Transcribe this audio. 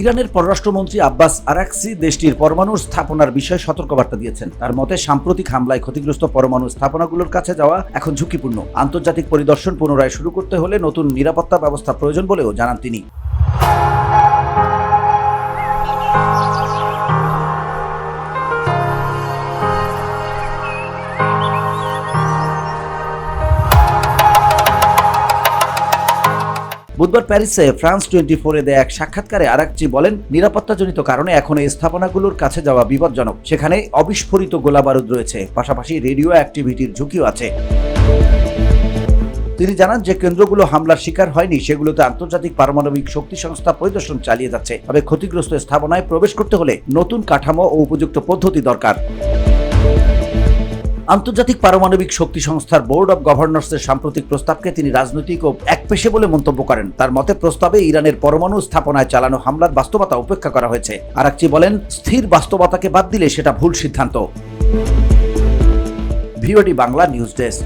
ইরানের পররাষ্ট্রমন্ত্রী আব্বাস আরাকসি দেশটির পরমাণু স্থাপনার বিষয়ে সতর্কবার্তা দিয়েছেন। তার মতে, সাম্প্রতিক হামলায় ক্ষতিগ্রস্ত পরমাণু স্থাপনাগুলোর কাছে যাওয়া এখন ঝুঁকিপূর্ণ। আন্তর্জাতিক পরিদর্শন পুনরায় শুরু করতে হলে নতুন নিরাপত্তা ব্যবস্থা প্রয়োজন বলেও জানান তিনি। বুধবার প্যারিসে ফ্রান্স টোয়েন্টি ফোরে দেয়া এক সাক্ষাৎকারে আরাকচি বলেন, নিরাপত্তাজনিত কারণে এখন এই স্থাপনাগুলোর কাছে যাওয়া বিপজ্জনক। সেখানে অবিস্ফোরিত গোলাবারুদ রয়েছে, পাশাপাশি রেডিও অ্যাক্টিভিটির ঝুঁকিও আছে। তিনি জানান যে কেন্দ্রগুলো হামলার শিকার হয়নি, সেগুলোতে আন্তর্জাতিক পারমাণবিক শক্তি সংস্থা পরিদর্শন চালিয়ে যাচ্ছে। তবে ক্ষতিগ্রস্ত স্থাপনায় প্রবেশ করতে হলে নতুন কাঠামো ও উপযুক্ত পদ্ধতি দরকার। আন্তর্জাতিক পারমাণবিক শক্তি সংস্থার বোর্ড অব গভর্নর্সের সাম্প্রতিক প্রস্তাবকে তিনি রাজনৈতিক ও এক পেশে বলে মন্তব্য করেন। তার মতে, প্রস্তাবে ইরানের পরমাণু স্থাপনায় চালানো হামলার বাস্তবতা উপেক্ষা করা হয়েছে। আরাকচি বলেন, স্থির বাস্তবতাকে বাদ দিলে সেটা ভুল সিদ্ধান্ত। VOD Bangla news desk.